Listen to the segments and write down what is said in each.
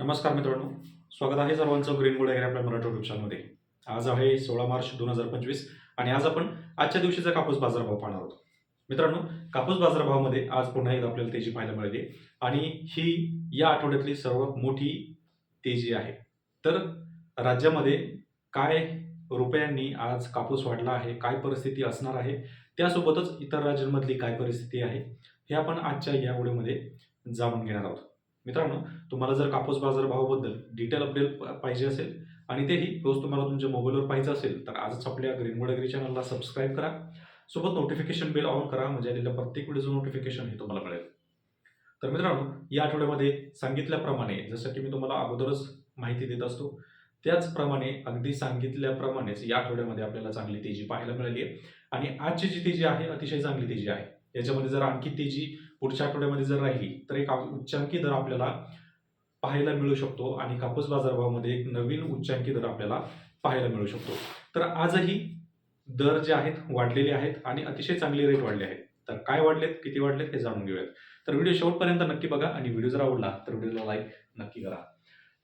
नमस्कार मित्रांनो. स्वागत आहे सर्वांचं ग्रीन गोल्ड ॲग्री आपल्या मराठी युट्यूब चॅनलमध्ये आज आहे सोळा मार्च दोन हजार पंचवीस आणि आज आपण आजच्या दिवशीचा कापूस बाजारभाव पाहणार आहोत. मित्रांनो कापूस बाजारभावामध्ये आज पुन्हा एकदा आपल्याला तेजी पाहायला मिळाली आणि ही या आठवड्यातली सर्वात मोठी तेजी आहे. तर राज्यामध्ये काय रुपयांनी आज कापूस वाढला आहे काय परिस्थिती असणार आहे त्यासोबतच इतर राज्यांमधली काय परिस्थिती आहे हे आपण आजच्या या व्हिडिओमध्ये जाणून घेणार आहोत. मित्रांनो तुम्हाला जर कापूस बाजार भावाबद्दल डिटेल अपडेट पाहिजे असेल आणि तेही रोज तुम्हाला तुमच्या मोबाईलवर पाहिजे असेल तर आजच आपल्या ग्रीनवड अग्री चॅनलला सबस्क्राईब करा. सोबत नोटिफिकेशन बेल ऑन करा म्हणजे आलेल्या प्रत्येक व्हिडिओचं नोटिफिकेशन हे तुम्हाला मिळेल. तर मित्रांनो या आठवड्यामध्ये सांगितल्याप्रमाणे जसं की मी तुम्हाला अगोदरच माहिती देत असतो त्याचप्रमाणे अगदी सांगितल्याप्रमाणेच या आठवड्यामध्ये आपल्याला चांगली तेजी पाहायला मिळाली आहे. आणि आजची जी तेजी आहे अतिशय चांगली तेजी आहे. याच्यामध्ये जर आणखी तेजी पुढच्या आठवड्यामध्ये जर राहिली तर एक उच्चांकी दर आपल्याला पाहायला मिळू शकतो आणि कापूस बाजारभावामध्ये एक नवीन उच्चांकी दर आपल्याला पाहायला मिळू शकतो. तर आजही दर जे आहेत वाढलेले आहेत आणि अतिशय चांगले रेट वाढले आहेत. तर काय वाढलेत किती वाढलेत हे जाणून घेऊयात. तर व्हिडिओ शेवटपर्यंत नक्की बघा आणि व्हिडिओ जर आवडला तर व्हिडिओला लाईक नक्की करा.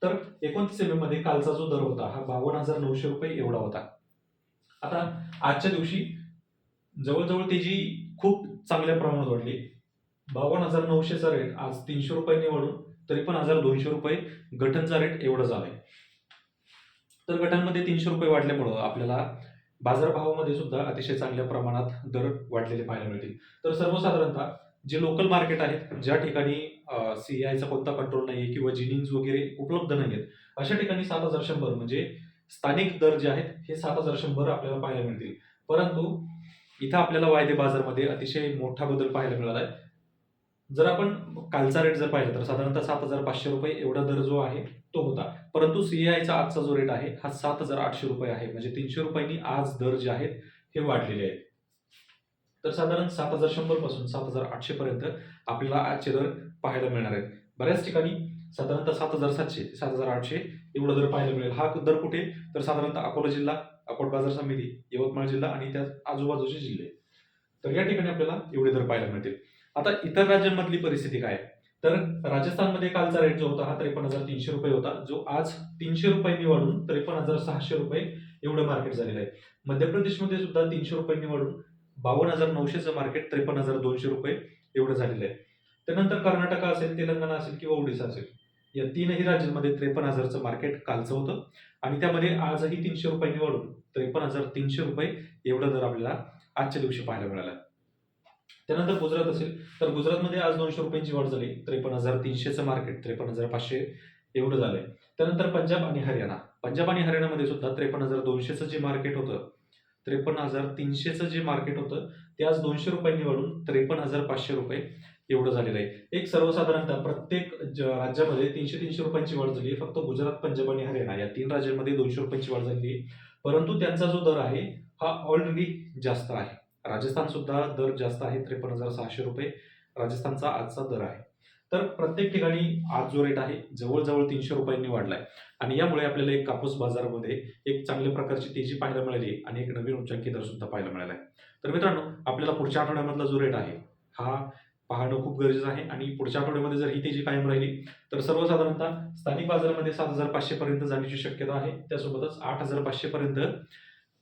तर एकोणतीस एममध्ये कालचा जो दर होता हा बावन्न हजार नऊशे रुपये एवढा होता. आता आजच्या दिवशी जवळजवळ तेजी खूप चांगल्या प्रमाणात वाढली. बावन्न हजार नऊशेचा रेट आज तीनशे रुपयांनी वाढून पण हजार दोनशे रुपये गठनचा रेट एवढा झालाय. तर गटांमध्ये तीनशे रुपये वाढल्यामुळं आपल्याला बाजारभावामध्ये सुद्धा अतिशय चांगल्या प्रमाणात दर वाढलेले पाहायला मिळतील. तर सर्वसाधारणतः जे लोकल मार्केट आहेत ज्या ठिकाणी सीआयचा कोणता कंट्रोल नाही आहे किंवा जिनिंग्स वगैरे उपलब्ध नाही आहेत अशा ठिकाणी सात हजार शंभर म्हणजे स्थानिक दर जे आहेत हे सात हजार शंभर आपल्याला पाहायला मिळतील. परंतु इथं आपल्याला वायदे बाजारमध्ये अतिशय मोठा बदल पाहायला मिळाला आहे जर आपण कालचा रेट जर पाहिला तर साधारणतः सात हजार पाचशे रुपये एवढा दर जो आहे तो होता. परंतु सीएआयचा आजचा जो रेट आहे हा सात हजार आठशे रुपये आहे. म्हणजे तीनशे रुपयांनी आज दर जे आहेत हे वाढलेले आहेत. तर साधारण सात हजार शंभरपासून सात हजार आठशे पर्यंत आपल्याला आजचे दर पाहायला मिळणार आहेत. बऱ्याच ठिकाणी साधारणतः सात हजार सातशे सात हजार आठशे एवढा दर पाहायला मिळेल. हा दर कुठे? तर साधारणतः अकोला जिल्हा अकोट बाजार समिती यवतमाळ जिल्हा आणि त्या आजूबाजूचे जिल्हे. तर या ठिकाणी आपल्याला एवढे दर पाहायला मिळतील. आता इतर राज्यांमधली परिस्थिती काय? आहे? तर राजस्थानमध्ये कालचा रेट जो होता हा त्रेपन्न हजार तीनशे रुपये होता. जो आज तीनशे रुपयांनी वाढून त्रेपन्न हजार सहाशे रुपये एवढं मार्केट झालेलं आहे. मध्य प्रदेशमध्ये सुद्धा तीनशे रुपयांनी वाढून बावन्न हजार नऊशेचं मार्केट त्रेपन्न हजार दोनशे रुपये एवढं झालेलं आहे. त्यानंतर कर्नाटक असेल तेलंगणा असेल किंवा ओडिसा असेल. या तीनही राज्यांमध्ये त्रेपन्न हजारचं मार्केट कालचं होतं. आणि त्यामध्ये आजही तीनशे रुपयांनी वाढून त्रेपन्न हजार तीनशे रुपये एवढा दर आपल्याला आजच्या दिवशी पाहायला मिळाला. त्यानंतर गुजरात असेल तर गुजरातमध्ये आज दोनशे रुपयांची वाढ झाली. त्रेपन्न हजार तीनशेचं मार्केट त्रेपन्न हजार पाचशे एवढं झालंय. त्यानंतर पंजाब आणि हरियाणा. पंजाब आणि हरियाणामध्ये सुद्धा त्रेपन्न हजार दोनशेचं जे मार्केट होतं त्रेपन्न हजार तीनशेचं जे मार्केट होतं ते आज दोनशे रुपयांनी वाढून त्रेपन्न हजार पाचशे रुपये एवढं झालेलं आहे. एक सर्वसाधारणतः प्रत्येक ज- राज्यामध्ये तीनशे तीनशे रुपयांची वाढ झाली आहे. फक्त गुजरात पंजाब आणि हरियाणा या तीन राज्यांमध्ये दोनशे रुपयांची वाढ झाली आहे. परंतु त्यांचा जो दर आहे हा ऑलरेडी जास्त आहे. राजस्थान सुद्धा दर जास्त आहे त्रेपन्न हजार सहाशे रुपये राजस्थानचा आजचा दर आहे. तर प्रत्येक ठिकाणी आज जो रेट आहे जवळजवळ तीनशे रुपयांनी वाढलाय. आणि यामुळे आपल्याला एक कापूस बाजारामध्ये एक चांगल्या प्रकारची तेजी पाहायला मिळाली आणि एक नवीन उच्चांकी दर सुद्धा पाहायला मिळाला आहे. तर मित्रांनो आपल्याला पुढच्या आठवड्यामधला जो रेट आहे हा पाहणं खूप गरजेचं आहे. आणि पुढच्या आठवड्यामध्ये जर ही तेजी कायम राहिली तर सर्वसाधारणतः स्थानिक बाजारामध्ये सात हजार पाचशे पर्यंत जाण्याची शक्यता आहे. त्यासोबतच आठ हजार पाचशे पर्यंत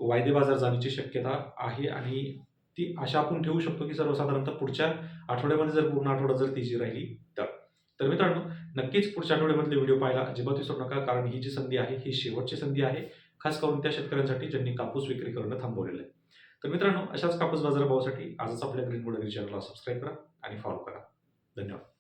वायदे बाजार जाण्याची शक्यता आहे. आणि ती आशा आपण ठेवू शकतो की सर्वसाधारणतः पुढच्या आठवड्यामध्ये जर पूर्ण आठवडा जर तेजी राहिली तर. तर मित्रांनो नक्कीच पुढच्या आठवड्यामधले व्हिडिओ पाहायला अजिबात विसरू नका कारण ही जी संधी आहे ही शेवटची संधी आहे. खास करून त्या शेतकऱ्यांसाठी ज्यांनी कापूस विक्री करणं थांबवलेलं आहे. तर मित्रांनो अशाच कापूस बाजारभावासाठी आजच आपल्या ग्रीन बोर्ड चॅनलला सबस्क्राईब करा आणि फॉलो करा. धन्यवाद.